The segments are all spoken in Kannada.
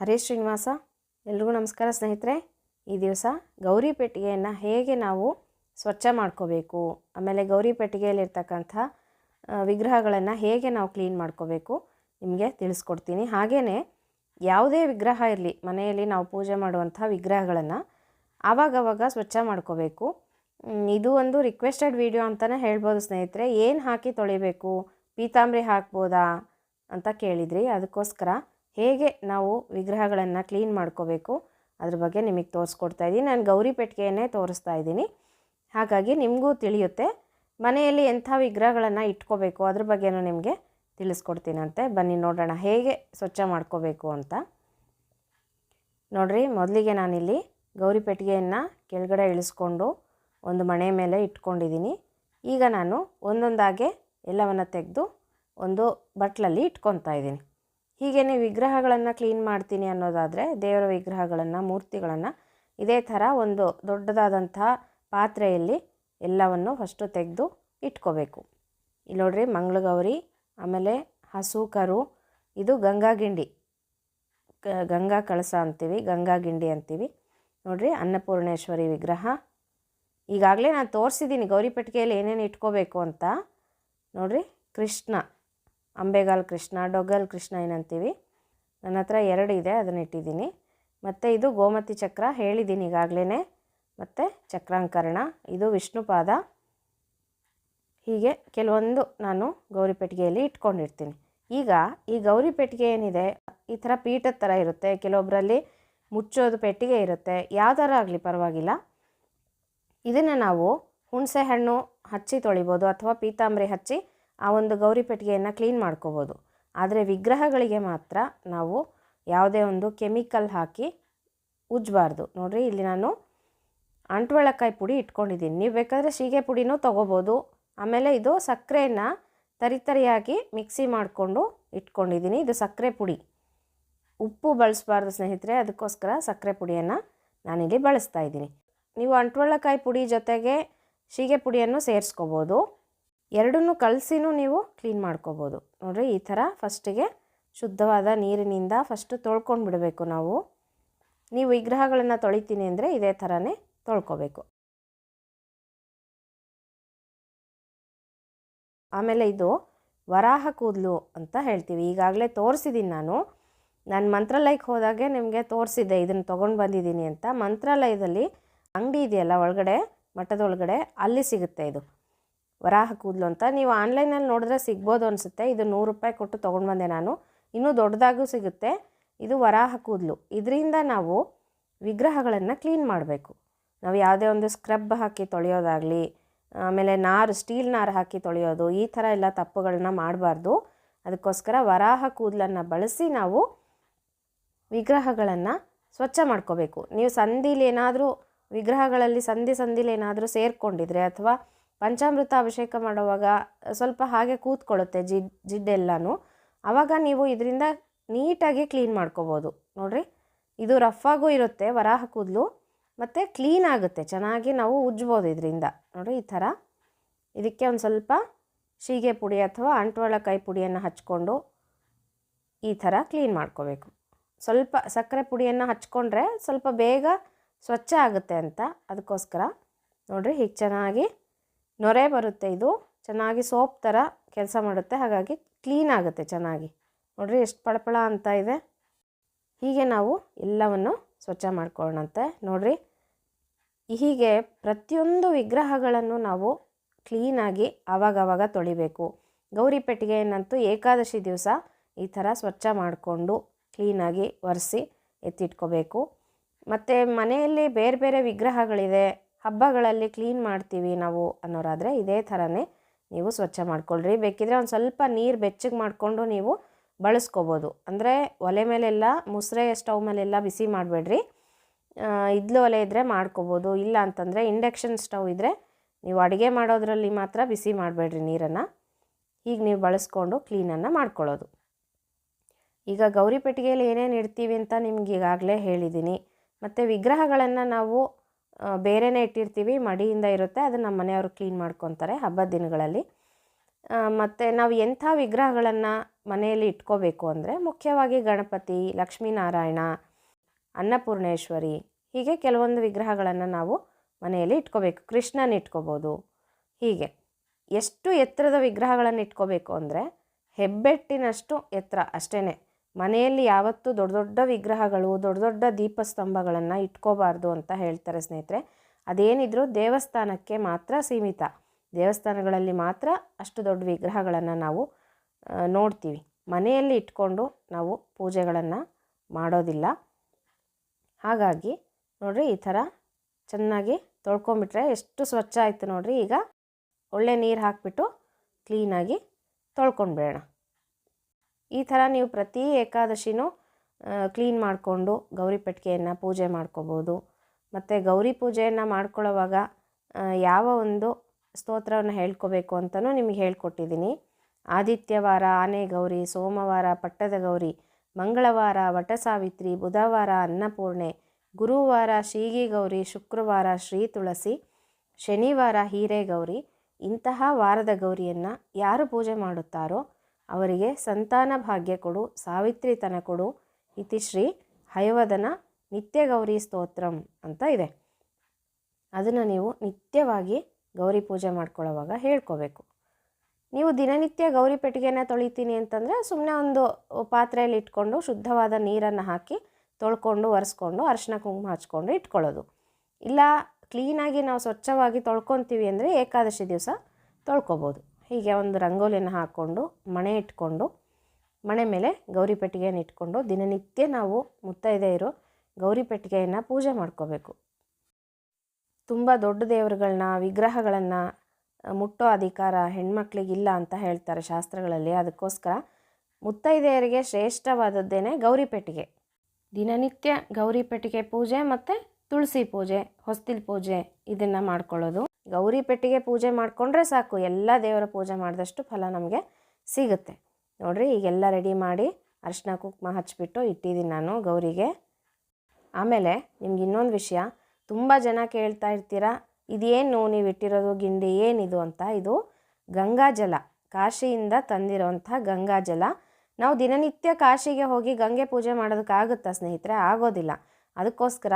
ಹರೇ ಶ್ರೀನಿವಾಸ, ಎಲ್ರಿಗೂ ನಮಸ್ಕಾರ ಸ್ನೇಹಿತರೆ. ಈ ದಿವಸ ಗೌರಿ ಪೆಟ್ಟಿಗೆಯನ್ನು ಹೇಗೆ ನಾವು ಸ್ವಚ್ಛ ಮಾಡ್ಕೋಬೇಕು, ಆಮೇಲೆ ಗೌರಿ ಪೆಟ್ಟಿಗೆಯಲ್ಲಿರ್ತಕ್ಕಂಥ ವಿಗ್ರಹಗಳನ್ನು ಹೇಗೆ ನಾವು ಕ್ಲೀನ್ ಮಾಡ್ಕೋಬೇಕು ನಿಮಗೆ ತಿಳಿಸ್ಕೊಡ್ತೀನಿ. ಹಾಗೆಯೇ ಯಾವುದೇ ವಿಗ್ರಹ ಇರಲಿ, ಮನೆಯಲ್ಲಿ ನಾವು ಪೂಜೆ ಮಾಡುವಂಥ ವಿಗ್ರಹಗಳನ್ನು ಆವಾಗವಾಗ ಸ್ವಚ್ಛ ಮಾಡ್ಕೋಬೇಕು. ಇದು ಒಂದು ರಿಕ್ವೆಸ್ಟೆಡ್ ವಿಡಿಯೋ ಅಂತಲೇ ಹೇಳ್ಬೋದು ಸ್ನೇಹಿತರೆ. ಏನು ಹಾಕಿ ತೊಳಿಬೇಕು, ಪೀತಾಂಬರಿ ಹಾಕ್ಬೋದಾ ಅಂತ ಕೇಳಿದ್ರಿ. ಅದಕ್ಕೋಸ್ಕರ ಹೇಗೆ ನಾವು ವಿಗ್ರಹಗಳನ್ನು ಕ್ಲೀನ್ ಮಾಡ್ಕೋಬೇಕು, ಅದ್ರ ಬಗ್ಗೆ ನಿಮಗೆ ತೋರಿಸ್ಕೊಡ್ತಾ ಇದ್ದೀನಿ ನಾನು ಗೌರಿ ಪೆಟ್ಟಿಗೆಯನ್ನೇ ತೋರಿಸ್ತಾ ಇದ್ದೀನಿ ಹಾಗಾಗಿ ನಿಮಗೂ ತಿಳಿಯುತ್ತೆ, ಮನೆಯಲ್ಲಿ ಎಂಥ ವಿಗ್ರಹಗಳನ್ನು ಇಟ್ಕೋಬೇಕು, ಅದ್ರ ಬಗ್ಗೆನೂ ನಿಮಗೆ ತಿಳಿಸ್ಕೊಡ್ತೀನಂತೆ. ಬನ್ನಿ ನೋಡೋಣ ಹೇಗೆ ಸ್ವಚ್ಛ ಮಾಡ್ಕೋಬೇಕು ಅಂತ. ನೋಡ್ರಿ, ಮೊದಲಿಗೆ ನಾನಿಲ್ಲಿ ಗೌರಿ ಪೆಟ್ಟಿಗೆಯನ್ನು ಕೆಳಗಡೆ ಇಳಿಸ್ಕೊಂಡು ಒಂದು ಮಣೆ ಮೇಲೆ ಇಟ್ಕೊಂಡಿದ್ದೀನಿ ಈಗ ನಾನು ಒಂದೊಂದಾಗೆ ಎಲ್ಲವನ್ನು ತೆಗೆದು ಒಂದು ಬಟ್ಲಲ್ಲಿ ಇಟ್ಕೊತಾ ಇದ್ದೀನಿ ಹೀಗೇ ವಿಗ್ರಹಗಳನ್ನು ಕ್ಲೀನ್ ಮಾಡ್ತೀನಿ ಅನ್ನೋದಾದರೆ ದೇವರ ವಿಗ್ರಹಗಳನ್ನು, ಮೂರ್ತಿಗಳನ್ನು ಇದೇ ಥರ ಒಂದು ದೊಡ್ಡದಾದಂಥ ಪಾತ್ರೆಯಲ್ಲಿ ಎಲ್ಲವನ್ನು ಫಸ್ಟು ತೆಗೆದು ಇಟ್ಕೋಬೇಕು. ಇಲ್ಲಿ ನೋಡ್ರಿ ಮಂಗಳಗೌರಿ, ಆಮೇಲೆ ಹಸು ಕರು ಇದು ಗಂಗಾ ಗಿಂಡಿ. ಗ- ಗಂಗಾ ಕಳಸ ಅಂತೀವಿ, ಗಂಗಾ ಗಿಂಡಿ ಅಂತೀವಿ. ನೋಡ್ರಿ ಅನ್ನಪೂರ್ಣೇಶ್ವರಿ ವಿಗ್ರಹ. ಈಗಾಗಲೇ ನಾನು ತೋರಿಸಿದ್ದೀನಿ ಗೌರಿ ಪೆಟ್ಟಿಗೆಯಲ್ಲಿ ಏನೇನು ಇಟ್ಕೋಬೇಕು ಅಂತ. ನೋಡ್ರಿ ಕೃಷ್ಣ. ಅಂಬೆಗಾಲ್ ಕೃಷ್ಣ ಡೊಗಲ್ ಕೃಷ್ಣ ಏನಂತೀವಿ. ನನ್ನ ಹತ್ರ ಎರಡು ಇದೆ, ಅದನ್ನ ಇಟ್ಟಿದ್ದೀನಿ. ಮತ್ತು ಇದು ಗೋಮತಿ ಚಕ್ರ ಹೇಳಿದ್ದೀನಿ ಈಗಾಗಲೇ ಮತ್ತು ಚಕ್ರಾಂಕರಣ, ಇದು ವಿಷ್ಣುಪಾದ ಹೀಗೆ ಕೆಲವೊಂದು ನಾನು ಗೌರಿ ಪೆಟ್ಟಿಗೆಯಲ್ಲಿ ಇಟ್ಕೊಂಡಿರ್ತೀನಿ. ಈಗ ಈ ಗೌರಿ ಪೆಟ್ಟಿಗೆ ಏನಿದೆ, ಈ ಥರ ಪೀಠದ ಥರ ಇರುತ್ತೆ ಕೆಲವೊಬ್ಬರಲ್ಲಿ ಮುಚ್ಚೋದು ಪೆಟ್ಟಿಗೆ ಇರುತ್ತೆ ಯಾವ ಥರ ಆಗಲಿ ಪರವಾಗಿಲ್ಲ. ಇದನ್ನು ನಾವು ಹುಣಸೆ ಹಣ್ಣು ಹಚ್ಚಿ ತೊಳಿಬೋದು ಅಥವಾ ಪೀತಾಂಬರಿ ಹಚ್ಚಿ ಆ ಒಂದು ಗೌರಿ ಪೆಟ್ಟಿಗೆಯನ್ನು ಕ್ಲೀನ್ ಮಾಡ್ಕೋಬೋದು. ಆದರೆ ವಿಗ್ರಹಗಳಿಗೆ ಮಾತ್ರ ನಾವು ಯಾವುದೇ ಒಂದು ಕೆಮಿಕಲ್ ಹಾಕಿ ಉಜ್ಜಬಾರ್ದು ನೋಡಿರಿ, ಇಲ್ಲಿ ನಾನು ಅಂಟ್ವಳಕಾಯಿ ಪುಡಿ ಇಟ್ಕೊಂಡಿದ್ದೀನಿ. ನೀವು ಬೇಕಾದರೆ ಶೀಗೆ ಪುಡಿನೂ ತೊಗೋಬೋದು. ಆಮೇಲೆ ಇದು ಸಕ್ಕರೆನ ತರಿತರಿಯಾಗಿ ಮಿಕ್ಸಿ ಮಾಡಿಕೊಂಡು ಇಟ್ಕೊಂಡಿದ್ದೀನಿ. ಇದು ಸಕ್ಕರೆ ಪುಡಿ. ಉಪ್ಪು ಬಳಸಬಾರ್ದು ಸ್ನೇಹಿತರೆ, ಅದಕ್ಕೋಸ್ಕರ ಸಕ್ಕರೆ ಪುಡಿಯನ್ನು ನಾನಿಲ್ಲಿ ಬಳಸ್ತಾ ಇದ್ದೀನಿ. ನೀವು ಅಂಟ್ವಳಕಾಯಿ ಪುಡಿ ಜೊತೆಗೆ ಶೀಗೆ ಪುಡಿಯನ್ನು ಸೇರಿಸ್ಕೋಬೋದು. ಎರಡನ್ನೂ ಕಲಸಿನೂ ನೀವು ಕ್ಲೀನ್ ಮಾಡ್ಕೋಬೋದು. ನೋಡಿರಿ, ಈ ಥರ ಫಸ್ಟಿಗೆ ಶುದ್ಧವಾದ ನೀರಿನಿಂದ ಫಸ್ಟು ತೊಳ್ಕೊಂಡು ಬಿಡಬೇಕು ನಾವು ನೀವು ವಿಗ್ರಹಗಳನ್ನು ತೊಳಿತೀನಿ ಅಂದರೆ ಇದೇ ಥರನೇ ತೊಳ್ಕೊಬೇಕು. ಆಮೇಲೆ ಇದು ವರಾಹ ಕೂದಲು ಅಂತ ಹೇಳ್ತೀವಿ. ಈಗಾಗಲೇ ತೋರಿಸಿದ್ದೀನಿ ನಾನು. ನಾನು ಮಂತ್ರಾಲಯಕ್ಕೆ ಹೋದಾಗೆ ನಿಮಗೆ ತೋರಿಸಿದ್ದೆ, ಇದನ್ನು ತೊಗೊಂಡು ಬಂದಿದ್ದೀನಿ ಅಂತ. ಮಂತ್ರಾಲಯದಲ್ಲಿ ಅಂಗಡಿ ಇದೆಯಲ್ಲ, ಒಳಗಡೆ, ಮಠದೊಳಗಡೆ, ಅಲ್ಲಿ ಸಿಗುತ್ತೆ ಇದು. ವರಾಹ ಕೂದಲು ಅಂತ. ನೀವು ಆನ್ಲೈನಲ್ಲಿ ನೋಡಿದ್ರೆ ಸಿಗ್ಬೋದು ಅನಿಸುತ್ತೆ. ಇದು ನೂರು ರೂಪಾಯಿ ಕೊಟ್ಟು ತೊಗೊಂಡು ಬಂದೆ ನಾನು. ಇನ್ನೂ ದೊಡ್ಡದಾಗೂ ಸಿಗುತ್ತೆ. ಇದು ವರಾಹ ಕೂದಲು ಇದರಿಂದ ನಾವು ವಿಗ್ರಹಗಳನ್ನು ಕ್ಲೀನ್ ಮಾಡಬೇಕು. ನಾವು ಯಾವುದೇ ಒಂದು ಸ್ಕ್ರಬ್ ಹಾಕಿ ತೊಳೆಯೋದಾಗಲಿ, ಆಮೇಲೆ ನಾರು, ಸ್ಟೀಲ್ ನಾರು ಹಾಕಿ ತೊಳೆಯೋದು, ಈ ಥರ ಎಲ್ಲ ತಪ್ಪುಗಳನ್ನ ಮಾಡಬಾರ್ದು. ಅದಕ್ಕೋಸ್ಕರ ವರಾಹ ಕೂದಲನ್ನು ಬಳಸಿ ನಾವು ವಿಗ್ರಹಗಳನ್ನು ಸ್ವಚ್ಛ ಮಾಡ್ಕೋಬೇಕು. ನೀವು ಸಂಧಿಲಿ ಏನಾದರೂ, ವಿಗ್ರಹಗಳಲ್ಲಿ ಸಂಧಿ ಸಂಧಿಲಿ ಏನಾದರೂ ಸೇರಿಕೊಂಡಿದ್ರೆ ಅಥವಾ ಪಂಚಾಮೃತ ಅಭಿಷೇಕ ಮಾಡುವಾಗ ಸ್ವಲ್ಪ ಹಾಗೆ ಕೂತ್ಕೊಳ್ಳುತ್ತೆ ಜಿಡ್ ಜಿಡ್ಡೆಲ್ಲನೂ. ಆವಾಗ ನೀವು ಇದರಿಂದ ನೀಟಾಗಿ ಕ್ಲೀನ್ ಮಾಡ್ಕೋಬೋದು. ನೋಡಿರಿ, ಇದು ರಫಾಗೂ ಇರುತ್ತೆ, ವರಾಹ ಕೂದಲು, ಮತ್ತು ಕ್ಲೀನ್ ಆಗುತ್ತೆ, ಚೆನ್ನಾಗಿ ನಾವು ಉಜ್ಬೋದು ಇದರಿಂದ. ನೋಡಿ ಈ ಥರ. ಇದಕ್ಕೆ ಒಂದು ಸ್ವಲ್ಪ ಶೀಗೆ ಪುಡಿ ಅಥವಾ ಅಂಟ್ವಾಳಕಾಯಿ ಪುಡಿಯನ್ನು ಹಚ್ಕೊಂಡು ಈ ಥರ ಕ್ಲೀನ್ ಮಾಡ್ಕೋಬೇಕು. ಸ್ವಲ್ಪ ಸಕ್ಕರೆ ಪುಡಿಯನ್ನು ಹಚ್ಕೊಂಡ್ರೆ ಸ್ವಲ್ಪ ಬೇಗ ಸ್ವಚ್ಛ ಆಗುತ್ತೆ ಅಂತ ಅದಕ್ಕೋಸ್ಕರ. ನೋಡಿರಿ, ಹೀಗೆ ಚೆನ್ನಾಗಿ ನೊರೆ ಬರುತ್ತೆ ಇದು. ಚೆನ್ನಾಗಿ ಸೋಪ್ ಥರ ಕೆಲಸ ಮಾಡುತ್ತೆ. ಹಾಗಾಗಿ ಕ್ಲೀನ್ ಆಗುತ್ತೆ ಚೆನ್ನಾಗಿ. ನೋಡಿರಿ ಎಷ್ಟು ಪಳಪಳ ಅಂತ ಇದೆ. ಹೀಗೆ ನಾವು ಎಲ್ಲವನ್ನು ಸ್ವಚ್ಛ ಮಾಡ್ಕೊಳ್ಳೋಣಂತೆ. ನೋಡಿರಿ. ಹೀಗೆ ಪ್ರತಿಯೊಂದು ವಿಗ್ರಹಗಳನ್ನು ನಾವು ಕ್ಲೀನಾಗಿ ಆವಾಗವಾಗ ತೊಳಿಬೇಕು. ಗೌರಿ ಪೆಟ್ಟಿಗೆಯನ್ನಂತೂ ಏಕಾದಶಿ ದಿವಸ ಈ ಥರ ಸ್ವಚ್ಛ ಮಾಡಿಕೊಂಡು ಕ್ಲೀನಾಗಿ ಒರೆಸಿ ಎತ್ತಿಟ್ಕೋಬೇಕು. ಮತ್ತು ಮನೆಯಲ್ಲಿ ಬೇರೆ ಬೇರೆ ವಿಗ್ರಹಗಳಿದೆ. ಹಬ್ಬಗಳಲ್ಲಿ ಕ್ಲೀನ್ ಮಾಡ್ತೀವಿ ನಾವು ಅನ್ನೋರಾದರೆ ಇದೇ ಥರನೇ ನೀವು ಸ್ವಚ್ಛ ಮಾಡ್ಕೊಳ್ರಿ. ಬೇಕಿದ್ರೆ ಒಂದು ಸ್ವಲ್ಪ ನೀರು ಬೆಚ್ಚಗೆ ಮಾಡಿಕೊಂಡು ನೀವು ಬಳಸ್ಕೋಬೋದು. ಅಂದರೆ ಒಲೆ ಮೇಲೆಲ್ಲ, ಮುಸ್ರೆ ಸ್ಟವ್ ಮೇಲೆಲ್ಲ ಬಿಸಿ ಮಾಡಬೇಡ್ರಿ. ಇದ್ಲು ಒಲೆ ಇದ್ದರೆ ಮಾಡ್ಕೋಬೋದು. ಇಲ್ಲ ಅಂತಂದರೆ ಇಂಡಕ್ಷನ್ ಸ್ಟವ್ ಇದ್ದರೆ ನೀವು ಅಡುಗೆ ಮಾಡೋದ್ರಲ್ಲಿ ಮಾತ್ರ ಬಿಸಿ ಮಾಡಬೇಡ್ರಿ ನೀರನ್ನು. ಹೀಗೆ ನೀವು ಬಳಸ್ಕೊಂಡು ಕ್ಲೀನನ್ನು ಮಾಡ್ಕೊಳ್ಳೋದು. ಈಗ ಗೌರಿ ಪೆಟ್ಟಿಗೆಯಲ್ಲಿ ಏನೇನು ಇಡ್ತೀವಿ ಅಂತ ನಿಮ್ಗೆ ಈಗಾಗಲೇ ಹೇಳಿದ್ದೀನಿ ಮತ್ತು ವಿಗ್ರಹಗಳನ್ನು ನಾವು ಬೇರೆನೇ ಇಟ್ಟಿರ್ತೀವಿ, ಮಡಿಯಿಂದ ಇರುತ್ತೆ, ಅದನ್ನು ನಮ್ಮ ಮನೆಯವರು ಕ್ಲೀನ್ ಮಾಡ್ಕೊತಾರೆ ಹಬ್ಬದ ದಿನಗಳಲ್ಲಿ. ಮತ್ತು ನಾವು ಎಂಥ ವಿಗ್ರಹಗಳನ್ನು ಮನೆಯಲ್ಲಿ ಇಟ್ಕೋಬೇಕು ಅಂದರೆ ಮುಖ್ಯವಾಗಿ ಗಣಪತಿ, ಲಕ್ಷ್ಮೀನಾರಾಯಣ, ಅನ್ನಪೂರ್ಣೇಶ್ವರಿ, ಹೀಗೆ ಕೆಲವೊಂದು ವಿಗ್ರಹಗಳನ್ನು ನಾವು ಮನೆಯಲ್ಲಿ ಇಟ್ಕೋಬೇಕು. ಕೃಷ್ಣನ ಇಟ್ಕೋಬೋದು, ಹೀಗೆ. ಎಷ್ಟು ಎತ್ತರದ ವಿಗ್ರಹಗಳನ್ನು ಇಟ್ಕೋಬೇಕು ಅಂದರೆ ಹೆಬ್ಬೆಟ್ಟಿನಷ್ಟು ಎತ್ತರ ಅಷ್ಟೇ ಮನೆಯಲ್ಲಿ ಯಾವತ್ತೂ ದೊಡ್ಡ ದೊಡ್ಡ ವಿಗ್ರಹಗಳು, ದೊಡ್ಡ ದೊಡ್ಡ ದೀಪಸ್ತಂಭಗಳನ್ನು ಇಟ್ಕೋಬಾರ್ದು ಅಂತ ಹೇಳ್ತಾರೆ ಸ್ನೇಹಿತರೆ. ಅದೇನಿದ್ರು ದೇವಸ್ಥಾನಕ್ಕೆ ಮಾತ್ರ ಸೀಮಿತ. ದೇವಸ್ಥಾನಗಳಲ್ಲಿ ಮಾತ್ರ ಅಷ್ಟು ದೊಡ್ಡ ವಿಗ್ರಹಗಳನ್ನು ನಾವು ನೋಡ್ತೀವಿ. ಮನೆಯಲ್ಲಿ ಇಟ್ಕೊಂಡು ನಾವು ಪೂಜೆಗಳನ್ನು ಮಾಡೋದಿಲ್ಲ. ಹಾಗಾಗಿ ನೋಡಿರಿ ಈ ಥರ ಚೆನ್ನಾಗಿ ತೊಳ್ಕೊಂಬಿಟ್ರೆ ಎಷ್ಟು ಸ್ವಚ್ಛ ಆಯಿತು ನೋಡಿರಿ. ಈಗ ಒಳ್ಳೆ ನೀರು ಹಾಕಿಬಿಟ್ಟು ಕ್ಲೀನಾಗಿ ತೊಳ್ಕೊಂಡ್ಬಿಡೋಣ. ಈ ಥರ ನೀವು ಪ್ರತಿ ಏಕಾದಶಿನೂ ಕ್ಲೀನ್ ಮಾಡಿಕೊಂಡು ಗೌರಿ ಪೆಟ್ಟಿಗೆಯನ್ನು ಪೂಜೆ ಮಾಡ್ಕೋಬೋದು. ಮತ್ತು ಗೌರಿ ಪೂಜೆಯನ್ನು ಮಾಡ್ಕೊಳ್ಳೋವಾಗ ಯಾವ ಒಂದು ಸ್ತೋತ್ರವನ್ನು ಹೇಳ್ಕೋಬೇಕು ಅಂತಲೂ ನಿಮಗೆ ಹೇಳ್ಕೊಟ್ಟಿದ್ದೀನಿ. ಆದಿತ್ಯವಾರ ಆನೆ ಗೌರಿ, ಸೋಮವಾರ ಪಟ್ಟದ ಗೌರಿ, ಮಂಗಳವಾರ ವಟಸಾವಿತ್ರಿ, ಬುಧವಾರ ಅನ್ನಪೂರ್ಣೆ, ಗುರುವಾರ ಶೀಗಿ ಗೌರಿ, ಶುಕ್ರವಾರ ಶ್ರೀ ತುಳಸಿ, ಶನಿವಾರ ಹೀರೇಗೌರಿ ಇಂತಹ ವಾರದ ಗೌರಿಯನ್ನು ಯಾರು ಪೂಜೆ ಮಾಡುತ್ತಾರೋ ಅವರಿಗೆ ಸಂತಾನ ಭಾಗ್ಯ ಕೊಡು, ಸಾವಿತ್ರಿತನ ಕೊಡು. ಇತಿ ಶ್ರೀ ಹಯವದನ ನಿತ್ಯ ಗೌರಿ ಸ್ತೋತ್ರಂ ಅಂತ ಇದೆ. ಅದನ್ನು ನೀವು ನಿತ್ಯವಾಗಿ ಗೌರಿ ಪೂಜೆ ಮಾಡ್ಕೊಳ್ಳೋವಾಗ ಹೇಳ್ಕೋಬೇಕು. ನೀವು ದಿನನಿತ್ಯ ಗೌರಿ ಪೆಟ್ಟಿಗೆನ ತೊಳಿತೀನಿ ಅಂತಂದರೆ ಸುಮ್ಮನೆ ಒಂದು ಪಾತ್ರೆಯಲ್ಲಿ ಇಟ್ಕೊಂಡು ಶುದ್ಧವಾದ ನೀರನ್ನು ಹಾಕಿ ತೊಳ್ಕೊಂಡು, ಒರೆಸ್ಕೊಂಡು, ಅರಿಶಿನ ಕುಂಕುಮ ಹಚ್ಕೊಂಡು ಇಟ್ಕೊಳ್ಳೋದು. ಇಲ್ಲ ಕ್ಲೀನಾಗಿ ನಾವು ಸ್ವಚ್ಛವಾಗಿ ತೊಳ್ಕೊತೀವಿ ಅಂದರೆ ಏಕಾದಶಿ ದಿವಸ ತೊಳ್ಕೊಬೋದು. ಹೀಗೆ ಒಂದು ರಂಗೋಲಿಯನ್ನು ಹಾಕ್ಕೊಂಡು, ಮಣೆ ಇಟ್ಕೊಂಡು, ಮಣೆ ಮೇಲೆ ಗೌರಿ ಪೆಟ್ಟಿಗೆಯನ್ನು ಇಟ್ಕೊಂಡು, ದಿನನಿತ್ಯ ನಾವು ಮುತ್ತೈದೆಯರು ಗೌರಿ ಪೆಟ್ಟಿಗೆಯನ್ನು ಪೂಜೆ ಮಾಡ್ಕೋಬೇಕು. ತುಂಬ ದೊಡ್ಡ ದೇವರುಗಳನ್ನ, ವಿಗ್ರಹಗಳನ್ನು, ಮುಟ್ಟೋ ಅಧಿಕಾರ ಹೆಣ್ಮಕ್ಳಿಗಿಲ್ಲ ಅಂತ ಹೇಳ್ತಾರೆ ಶಾಸ್ತ್ರಗಳಲ್ಲಿ. ಅದಕ್ಕೋಸ್ಕರ ಮುತ್ತೈದೆಯರಿಗೆ ಶ್ರೇಷ್ಠವಾದದ್ದೇನೆ ಗೌರಿ ಪೆಟ್ಟಿಗೆ. ದಿನನಿತ್ಯ ಗೌರಿ ಪೆಟ್ಟಿಗೆ ಪೂಜೆ ಮತ್ತು ತುಳಸಿ ಪೂಜೆ, ಹೊಸ್ತಿಲ್ ಪೂಜೆ ಇದನ್ನು ಮಾಡ್ಕೊಳ್ಳೋದು. ಗೌರಿ ಪೆಟ್ಟಿಗೆ ಪೂಜೆ ಮಾಡಿಕೊಂಡ್ರೆ ಸಾಕು, ಎಲ್ಲ ದೇವರ ಪೂಜೆ ಮಾಡಿದಷ್ಟು ಫಲ ನಮಗೆ ಸಿಗುತ್ತೆ. ನೋಡಿರಿ, ಈಗೆಲ್ಲ ರೆಡಿ ಮಾಡಿ ಅರಿಶಿನ ಕುಂಕುಮ ಹಚ್ಚಿಬಿಟ್ಟು ಇಟ್ಟಿದ್ದೀನಿ ನಾನು ಗೌರಿಗೆ. ಆಮೇಲೆ ನಿಮ್ಗೆ ಇನ್ನೊಂದು ವಿಷಯ, ತುಂಬ ಜನ ಕೇಳ್ತಾ ಇರ್ತೀರ, ಇದೇನು ನೀವು ಇಟ್ಟಿರೋದು, ಗಿಂಡಿ ಏನಿದು ಅಂತ? ಇದು ಗಂಗಾಜಲ ಕಾಶಿಯಿಂದ ತಂದಿರೋಂಥ ಗಂಗಾಜಲ ನಾವು ದಿನನಿತ್ಯ ಕಾಶಿಗೆ ಹೋಗಿ ಗಂಗೆ ಪೂಜೆ ಮಾಡೋದಕ್ಕಾಗುತ್ತಾ ಸ್ನೇಹಿತರೆ? ಆಗೋದಿಲ್ಲ. ಅದಕ್ಕೋಸ್ಕರ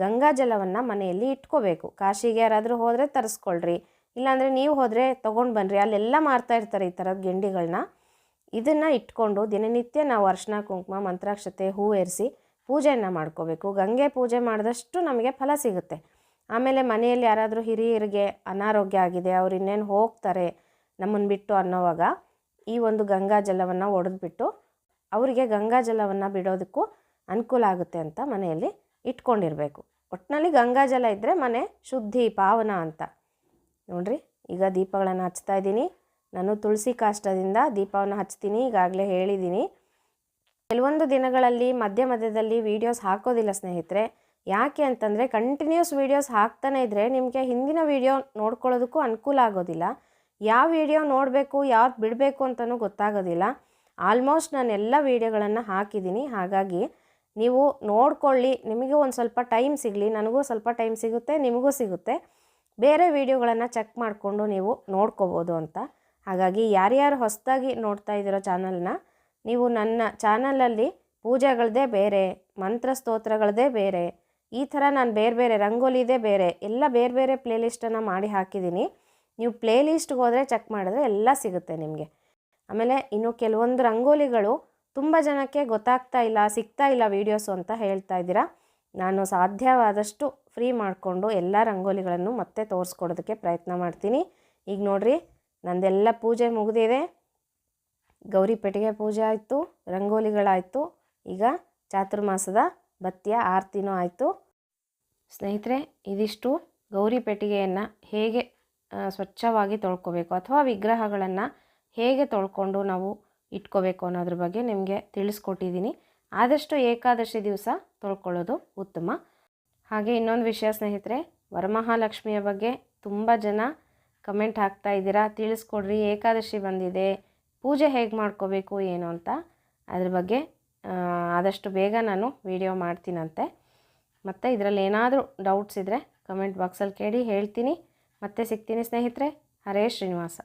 ಗಂಗಾಜಲವನ್ನು ಮನೆಯಲ್ಲಿ ಇಟ್ಕೋಬೇಕು. ಕಾಶಿಗೆ ಯಾರಾದರೂ ಹೋದರೆ ತರಿಸ್ಕೊಳ್ರಿ. ಇಲ್ಲಾಂದರೆ ನೀವು ಹೋದರೆ ತೊಗೊಂಡು ಬನ್ನಿರಿ ಅಲ್ಲೆಲ್ಲ ಮಾರ್ತಾ ಇರ್ತಾರೆ ಈ ಥರದ ಗಿಂಡಿಗಳನ್ನ ಇದನ್ನು ಇಟ್ಕೊಂಡು ದಿನನಿತ್ಯ ನಾವು ಅರ್ಶಿನ, ಕುಂಕುಮ, ಮಂತ್ರಾಕ್ಷತೆ, ಹೂ ಏರಿಸಿ ಪೂಜೆಯನ್ನು ಮಾಡ್ಕೋಬೇಕು. ಗಂಗೆ ಪೂಜೆ ಮಾಡಿದಷ್ಟು ನಮಗೆ ಫಲ ಸಿಗುತ್ತೆ. ಆಮೇಲೆ ಮನೆಯಲ್ಲಿ ಯಾರಾದರೂ ಹಿರಿಯರಿಗೆ ಅನಾರೋಗ್ಯ ಆಗಿದೆ, ಅವ್ರು ಇನ್ನೇನು ಹೋಗ್ತಾರೆ ನಮ್ಮನ್ನು ಬಿಟ್ಟು ಅನ್ನೋವಾಗ ಈ ಒಂದು ಗಂಗಾ ಜಲವನ್ನು ಒಡೆದ್ಬಿಟ್ಟು ಅವರಿಗೆ ಗಂಗಾ ಜಲವನ್ನು ಬಿಡೋದಕ್ಕೂ ಅನುಕೂಲ ಆಗುತ್ತೆ ಅಂತ ಮನೆಯಲ್ಲಿ ಇಟ್ಕೊಂಡಿರಬೇಕು. ಒಟ್ಟಿನಲ್ಲಿ ಗಂಗಾಜಲ ಇದ್ದರೆ ಮನೆ ಶುದ್ಧಿ, ಪಾವನ ಅಂತ. ನೋಡ್ರಿ, ಈಗ ದೀಪಗಳನ್ನು ಹಚ್ತಾ ಇದ್ದೀನಿ. ನಾನು ತುಳಸಿ ಕಾಷ್ಟದಿಂದ ದೀಪವನ್ನು ಹಚ್ತೀನಿ, ಈಗಾಗಲೇ ಹೇಳಿದ್ದೀನಿ. ಕೆಲವೊಂದು ದಿನಗಳಲ್ಲಿ, ಮಧ್ಯ ಮಧ್ಯದಲ್ಲಿ ವೀಡಿಯೋಸ್ ಹಾಕೋದಿಲ್ಲ ಸ್ನೇಹಿತರೆ. ಯಾಕೆ ಅಂತಂದರೆ ಕಂಟಿನ್ಯೂಸ್ ವೀಡಿಯೋಸ್ ಹಾಕ್ತಾನೆ ಇದ್ದರೆ ನಿಮಗೆ ಹಿಂದಿನ ವೀಡಿಯೋ ನೋಡ್ಕೊಳ್ಳೋದಕ್ಕೂ ಅನುಕೂಲ ಆಗೋದಿಲ್ಲ. ಯಾವ ವೀಡಿಯೋ ನೋಡಬೇಕು, ಯಾವ್ದು ಬಿಡಬೇಕು ಅಂತಲೂ ಗೊತ್ತಾಗೋದಿಲ್ಲ. ಆಲ್ಮೋಸ್ಟ್ ನಾನು ಎಲ್ಲ ವೀಡಿಯೋಗಳನ್ನು ಹಾಕಿದ್ದೀನಿ. ಹಾಗಾಗಿ ನೀವು ನೋಡ್ಕೊಳ್ಳಿ, ನಿಮಗೂ ಒಂದು ಸ್ವಲ್ಪ ಟೈಮ್ ಸಿಗಲಿ, ನನಗೂ ಸ್ವಲ್ಪ ಟೈಮ್ ಸಿಗುತ್ತೆ, ನಿಮಗೂ ಸಿಗುತ್ತೆ. ಬೇರೆ ವೀಡಿಯೋಗಳನ್ನು ಚೆಕ್ ಮಾಡಿಕೊಂಡು ನೀವು ನೋಡ್ಕೋಬೋದು ಅಂತ. ಹಾಗಾಗಿ ಯಾರ್ಯಾರು ಹೊಸದಾಗಿ ನೋಡ್ತಾ ಇದ್ದೀರೋ ಚಾನಲ್ನ ನೀವು ನನ್ನ ಚಾನಲಲ್ಲಿ ಪೂಜೆಗಳದ್ದೇ ಬೇರೆ, ಮಂತ್ರ ಸ್ತೋತ್ರಗಳದ್ದೇ ಬೇರೆ, ಈ ಥರ ನಾನು ಬೇರೆ ಬೇರೆ ರಂಗೋಲಿದೇ ಬೇರೆ, ಎಲ್ಲ ಬೇರೆ ಬೇರೆ ಪ್ಲೇಲಿಸ್ಟನ್ನು ಮಾಡಿ ಹಾಕಿದ್ದೀನಿ. ನೀವು ಪ್ಲೇಲಿಸ್ಟ್ಗೆ ಹೋದರೆ ಚೆಕ್ ಮಾಡಿದ್ರೆ ಎಲ್ಲ ಸಿಗುತ್ತೆ ನಿಮಗೆ. ಆಮೇಲೆ ಇನ್ನು ಕೆಲವೊಂದು ರಂಗೋಲಿಗಳು ತುಂಬ ಜನಕ್ಕೆ ಗೊತ್ತಾಗ್ತಾ ಇಲ್ಲ, ಸಿಗ್ತಾ ಇಲ್ಲ ವೀಡಿಯೋಸು ಅಂತ ಹೇಳ್ತಾ ಇದ್ದೀರಾ? ನಾನು ಸಾಧ್ಯವಾದಷ್ಟು ಫ್ರೀ ಮಾಡಿಕೊಂಡು ಎಲ್ಲ ರಂಗೋಲಿಗಳನ್ನು ಮತ್ತೆ ತೋರಿಸ್ಕೊಡೋದಕ್ಕೆ ಪ್ರಯತ್ನ ಮಾಡ್ತೀನಿ. ಈಗ ನೋಡಿರಿ, ನಂದೆಲ್ಲ ಪೂಜೆ ಮುಗಿದಿದೆ. ಗೌರಿ ಪೆಟ್ಟಿಗೆ ಪೂಜೆ ಆಯಿತು, ರಂಗೋಲಿಗಳಾಯಿತು. ಈಗ ಚಾತುರ್ಮಾಸದ ಬತ್ತಿಯ ಆರತಿನೂ ಆಯಿತು. ಸ್ನೇಹಿತರೆ, ಇದಿಷ್ಟು ಗೌರಿ ಪೆಟ್ಟಿಗೆಯನ್ನು ಹೇಗೆ ಸ್ವಚ್ಛವಾಗಿ ತೊಳ್ಕೊಬೇಕು ಅಥವಾ ವಿಗ್ರಹಗಳನ್ನು ಹೇಗೆ ತೊಳ್ಕೊಂಡು ನಾವು ಇಟ್ಕೋಬೇಕು ಅನ್ನೋದ್ರ ಬಗ್ಗೆ ನಿಮಗೆ ತಿಳಿಸ್ಕೊಟ್ಟಿದ್ದೀನಿ. ಆದಷ್ಟು ಏಕಾದಶಿ ದಿವಸ ತೊಳ್ಕೊಳ್ಳೋದು ಉತ್ತಮ. ಹಾಗೆ ಇನ್ನೊಂದು ವಿಷಯ ಸ್ನೇಹಿತರೆ, ವರಮಹಾಲಕ್ಷ್ಮಿಯ ಬಗ್ಗೆ ತುಂಬ ಜನ ಕಮೆಂಟ್ ಹಾಕ್ತಾ ಇದ್ದೀರಾ, ತಿಳಿಸ್ಕೊಡ್ರಿ, ಏಕಾದಶಿ ಬಂದಿದೆ, ಪೂಜೆ ಹೇಗೆ ಮಾಡ್ಕೋಬೇಕು, ಏನು ಅಂತ. ಅದ್ರ ಬಗ್ಗೆ ಆದಷ್ಟು ಬೇಗ ನಾನು ವಿಡಿಯೋ ಮಾಡ್ತೀನಂತೆ. ಮತ್ತು ಇದರಲ್ಲಿ ಏನಾದರೂ ಡೌಟ್ಸ್ ಇದ್ದರೆ ಕಮೆಂಟ್ ಬಾಕ್ಸಲ್ಲಿ ಕೇಳಿ ಹೇಳ್ತೀನಿ. ಮತ್ತೆ ಸಿಗ್ತೀನಿ ಸ್ನೇಹಿತರೆ, ಹರೇ ಶ್ರೀನಿವಾಸ.